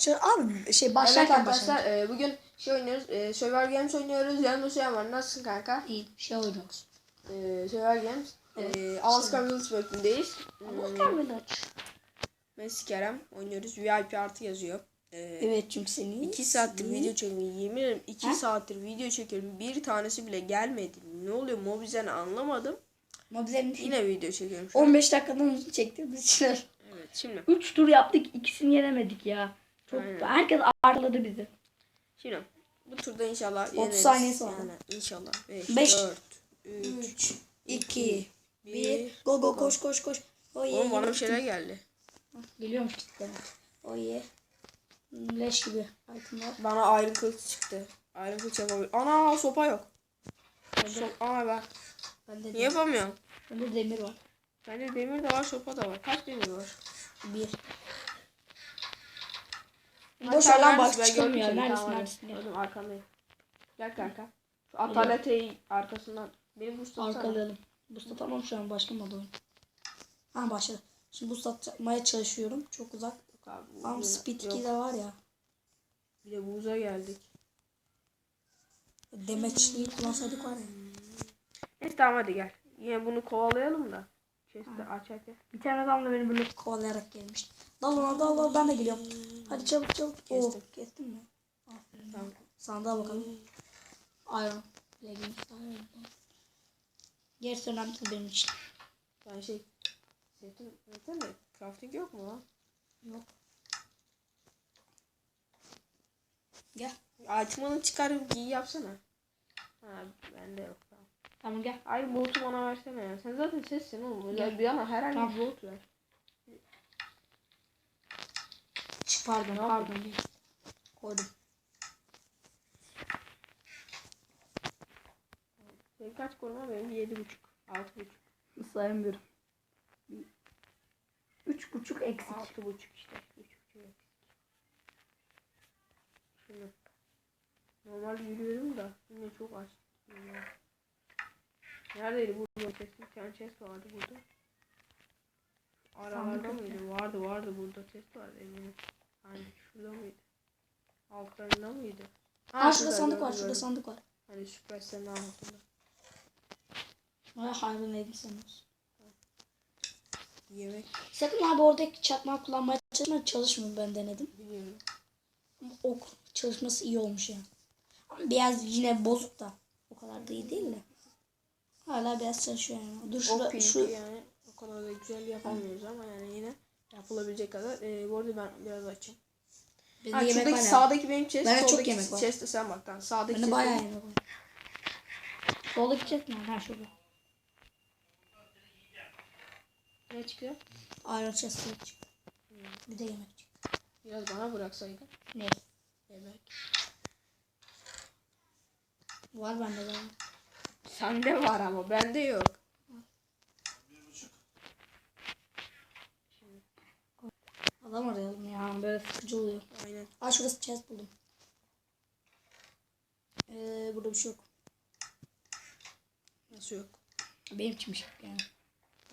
Şu- Abi şey Evet başlarken arkadaşlar başlar. e, bugün şey oynuyoruz. E, Survivor Games oynuyoruz. Yanımda Süren var. Nasılsın kanka? İyi şey oynuyoruz. E, Survivor Games. Evet. E, Alaska Village bölümündeyiz. Hmm, Village. Messi Kerem oynuyoruz. VIP artı yazıyor. E, Evet çünkü seni. 2 saattir video çekiyorum. Yemin ederim 2 Ha? saattir video çekiyorum. Bir tanesi bile gelmedi. Ne oluyor Mobizen anlamadım. Mobilerin Yine video çekiyorum şu an. 15 dakikadan çektiğimiz için. Evet şimdi. 3 tur yaptık ikisini yenemedik ya. Çok Aynen. herkes arkaladı bizi. Şimdi bu turda inşallah yeneriz. saniyesi var. Yani inşallah. 5, Beş. 4, 3, 3, 2, 1. 1. Go go koş koş koş. Oye. Oğlum bana bir şeyler geldi. Geliyormuş kitleme. Oye. Leş gibi itemler. Bana ayrı kılıç çıktı. Ayrı kılıç yapabilir. Ana sopa yok. So Aa ben. Bende, Niye yapamıyorum? bende demir var. Bende demir de var sopa da var. Kaç demir var? Bir. Boş ver lan bak seni. Neredesin neredesin? Gördüm arkandayım. Gel kanka. Şu atalateyi arkasından. Benim bu Arkalayalım. Boost tamam şu an başka moda oyun. Ha başladı. Şimdi boost atmaya çalışıyorum. Çok uzak. Ama speed 2 de var ya. Bir de buza geldik. Demeçliyi kullansaydık var ya. Neyse tamam hadi gel. Yine bunu kovalayalım da. Chest'i açarken. Bir tane adam da beni böyle Kovalayarak gelmişti. Dal ona dal dal ben de geliyorum. Hadi çabuk çabuk. Kestim. Oo, kestin mi? Aferin. Tamam. Sandığa bakalım. Iron. Leggings. Iron. Gerisi önemli benim için. Ben şey. Setin, setin de crafting yok mu lan? Yok. Gel. Açmanı çıkarıp giy yapsana. Ha bende yok tamam. Tamam gel. Ay bulutu bana versene ya. Sen zaten sessin oğlum. Gel. bir ama herhangi Tamam. bir bulut ver. Pardon pardon. Koydum. Senin kaç koruma benim yedi buçuk. Altı buçuk. sayamıyorum. Üç buçuk eksik. Altı buçuk işte. Üç buçuk eksik. Şimdi. Normal yürüyorum da yine çok aç. Neredeydi bu chest? Bir tane chest vardı burada. Aralarda mıydı? Vardı vardı burada chest vardı eminim. Hani şurada mıydı? Altlarında mıydı? Aa şurada sandık var şurada sandık var. Hani Supercell'in altında. Ay hayvan neydi sanıyorsun. Yemek Sakın abi oradaki çakmağı kullanmaya çalışma çalışmıyor ben denedim. biliyorum. Ama ok çalışması iyi olmuş yani. Ama biraz yine bozuk da. O kadar da iyi değil de. Hala biraz çalışıyor yani. Dur şurada PvP şu yani o kadar da güzel yapamıyoruz ama yani yine yapılabilecek kadar. Ee, bu arada ben biraz açayım. Bende Ha, yemek şuradaki var ya. sağdaki benim chest, Bende çok soldaki yemek var. chest'e sen bak tamam. Sağdaki Bende chest bayağı benim. yemek var. Soldaki çek mi? Ha şurada. Ne çıkıyor? Iron chest çık. Bir de yemek çık. Biraz bana bıraksaydın. Ne? Yemek. Var bende var. Sende var ama bende yok. Adam arayalım ya. Böyle sıkıcı oluyor. Aynen. Aa şurası chest buldum. Ee, burada bir şey yok. Nasıl yok? Benim içinmiş yani.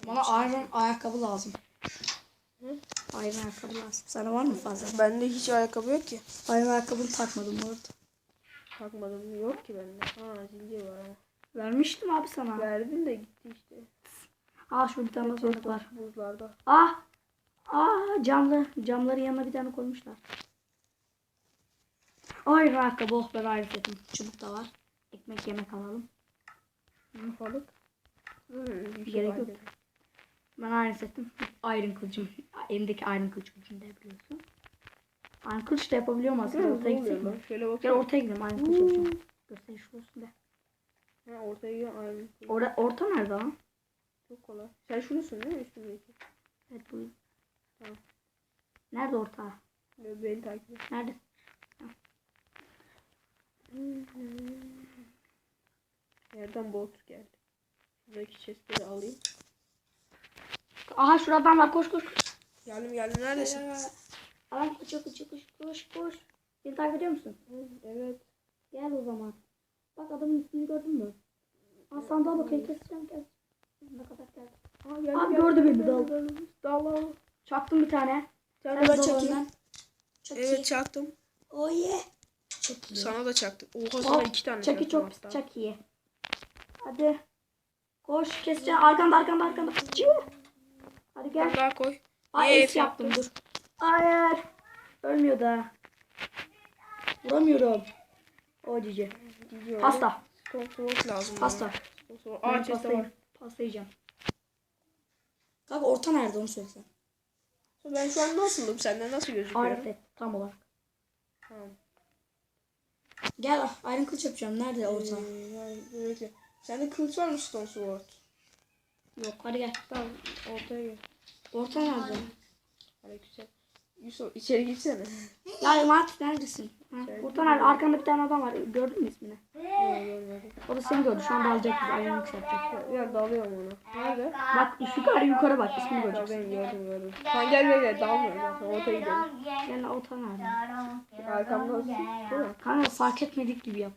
Bana iron ayakkabı lazım. Hı? Iron ayakkabı lazım. Sana var mı fazla? Bende hiç ayakkabı yok ki. Iron ayakkabını takmadım bu arada. Takmadım yok ki bende. Ha zincir var ama. Vermiştim abi sana. Verdin de gitti işte. Aa şurada bir tane sandık var. Buzlarda. Ah! Aa camlı. Camların yanına bir tane koymuşlar. Ay ayakkabı oh ben ayrı setim. Çubuk da var. Ekmek yemek alalım. Balık. Hmm, şey Gerek yok. Ben ayrı setim. Iron kılıcım. Elimdeki iron kılıç gücünü de biliyorsun. Iron kılıç da yapabiliyorum aslında. Ne Ortaya gitsek mi? Şöyle Gel ortaya gidelim iron kılıç yapacağım. Göster şurası da. Ha, ortaya gidiyor. Aynen. Orada, orta nerede lan? Çok kolay. Sen şunusun değil mi üstündeki? Evet bu. Tamam. Nerede orta? Böyle Beni takip et. Nerede? Yerden bot geldi. Şuradaki chestleri alayım. Aha şuradan var koş koş koş. Geldim geldim neredesin? Adam koş koş koş koş koş. Beni takip ediyor musun? Evet. Gel o zaman. Bak adamın ismini gördün mü? Aa sandığa bakıyor keseceğim kes. Ne kadar geldi. Aa, geldim, Abi gördü beni, dal. Dal al. Çaktım bir tane. Sen de zorla. Çok iyi. Evet çaktım. Oh yeah. Çok iyi. Sana da çaktım. Oha sana Hop, iki tane Çaki çaktım çok hatta. çok iyi. Hadi. Koş keseceğim. Arkanda arkanda arkanda. Çiğ. Hadi gel. daha koy. Ay es yaptım dur. Hayır. Ölmüyor da. Vuramıyorum. O cici. Gidiyor. Pasta. Sword lazım. Pasta. Aa chest'te pastayım. var. Pasta yiyeceğim. Kanka orta nerede onu söylesen. Ben şu an nasılım? Senden nasıl gözüküyorum? Arif tam olarak. Tamam. Gel Iron kılıç yapacağım. Nerede orta? Ee, yani, dur bekle. Sende kılıç var mı Stone Sword? Yok hadi gel. Tamam ortaya gel. Orta nerede? Aleykümselam. Yusuf içeri gitsene. Ya Mart neredesin? Ha, Orta nerede? Arkanda bir tane adam var. Gördün mü ismini? O da seni gördü. Şu an dalacak bizi. Ayağını yükseltecek. Ya dalıyorum ona. Nerede? Bak yukarı yukarı bak. ismini göreceksin. ben gördüm gördüm. Tamam gel gel gel dalmıyorum zaten ortaya gidelim. Gel orta nerede? Arkamda değil mi? Kanka fark etmedik gibi yap.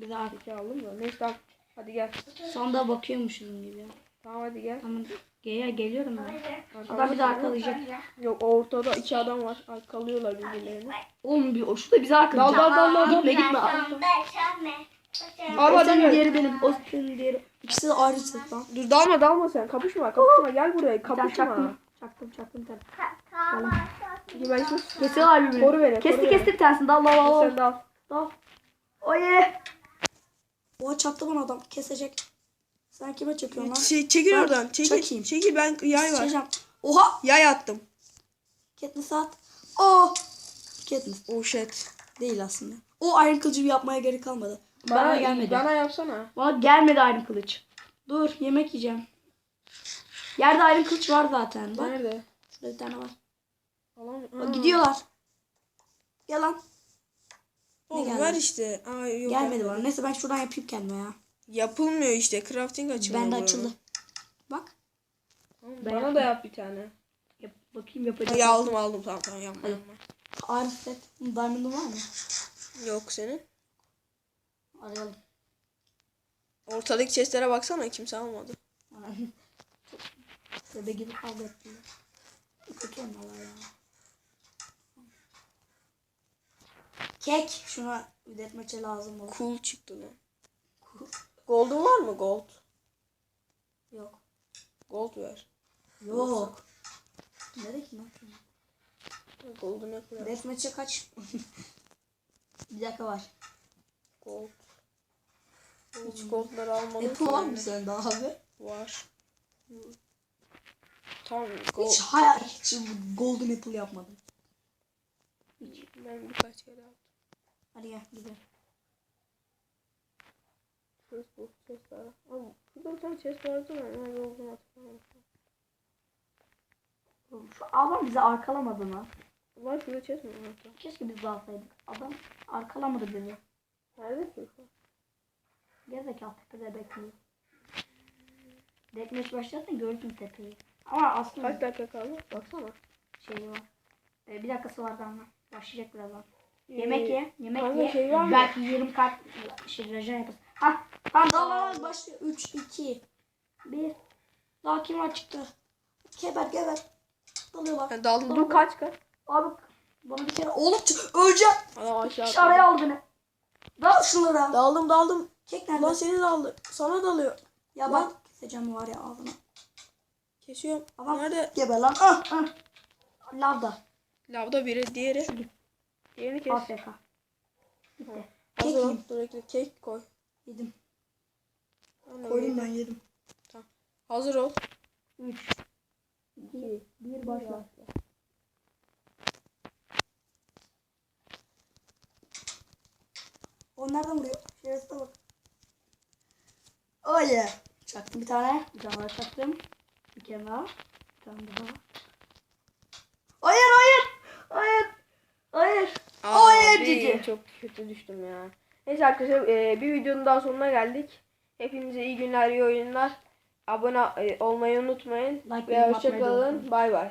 Bir artık Peki aldım da. Neyse. Hadi gel. sonda bakıyormuşum gibi ya. Tamam hadi gel. Tamam. gel geliyorum ben. Adam bir de arkalayacak. Yok ortada iki adam var. Arkalıyorlar birbirlerini. Oğlum bir o şu da bizi Dal arkalayacak. dal dal dal. Gitme gitme. Abi O hadi senin gel. diğeri benim. O senin diğeri. İkisi de ayrı set lan. Dur dalma dalma sen. Kapışma kapışma. Gel buraya. Tane Kapışma. çaktım. Çaktım çaktım. Tamam. Ben sus. Kesiyorlar birbirini. Koru beni. Kesti koru kesti bir tanesini. Dal dal dal. Sen dal. Dal. Oye. O çattı bana adam. Kesecek. Sen kime çekiyorsun lan? Şey, çekil Ben oradan. Çekil. çekeyim. Çekil ben yay var. Çekeceğim. Oha! Yay attım. Katniss at. Oh! Katniss. Oh shit. Değil aslında. O Iron kılıcı yapmaya gerek kalmadı. Bana, gelmedi. Bana yapsana. Bana gelmedi ayrım kılıç. Dur yemek yiyeceğim. Yerde ayrım kılıç var zaten. Bak Nerede? şurada bir tane var. Alam Bak, gidiyorlar. Gel lan. Ne Oğlum geldi? ver işte. Aa, yok, Gelmedi bana. Neyse ben şuradan yapayım kendime ya. Yapılmıyor işte. Crafting açılmıyor. Bende açıldı. Bak. Tamam, Ben Bana da yap bir tane. Yap, bakayım yapacak. Ya aldım aldım tamam tamam yapma yapma. Arif set. Diamond'ın var mı? Yok senin. Arayalım. Ortadaki chestlere baksana kimse almadı. Bebe gibi kavga ettiler. Kötü onlar ya. Kek. Şuna üretmece lazım olur. Cool çıktı lan. Gold'un var mı gold? Yok. Gold ver. Yok. Nerede ki lan? Gold'u ne koyar? Deathmatch'e kaç? bir dakika var. Gold. Hiç goldları almadım. Apple var mı sende abi? Var. Tamam gold. Hiç hayal hiç golden apple yapmadım. Ben birkaç kere aldım. Hadi gel gidelim. Şurası bu chest var. Ama şurada bir tane chest vardı ama nerede olduğunu hatırlamıyorum. Oğlum, Şu adam bizi arkalamadı mı? Var şurada chest mi var? hatta? Keşke biz alsaydık. Adam arkalamadı bizi. Nerede ki? şu an? Gerizekalı tepede bekliyor. Dekmeç başlarsan gördüm tepeyi. Ama aslında Kaç dakika kaldı? Baksana. şeyi var. Ee, bir dakikası var daha. Başlayacak birazdan. Yemek ye. Yemek kanka ye. şey var mı? Belki yarım kalp şey rajan yaparsın. Ha Tamam dal dal dal başlıyor. 3, 2, bir. Daha kim var çıktı? Geber geber. Dalıyorlar. Ben daldım. Dur kaç kaç. Abi Bana bir kere oğlum çık. Öleceğim. Adam aşağı şu araya atladı. al beni. Dal şunları. Daldım daldım. Kek nerede? Lan seni daldı. Sana dalıyor. ya lan. bak keseceğim var ya ağzına. Kesiyorum. Adam Nerede? geber lan. Ah, ah. Lavda. Lavda biri, diğeri. Diğerini kes. AFK. Hazır Kek. Kek koy. Yedim. Ben de Koydum ben yedim. Hazır ol. 3 2 1 başla. O nereden vuruyor? Şerefsize bak. Oh yeah. Çaktım bir tane. Bir tane daha çaktım. Bir kere daha. Bir tane daha. Hayır hayır. Hayır. Hayır. Aa, Oy, bir cici. Çok kötü düştüm ya. Neyse arkadaşlar e, bir videonun daha sonuna geldik. Hepinize iyi günler, iyi oyunlar. Abone e, olmayı unutmayın. Like Ve hoşçakalın. Bay bay.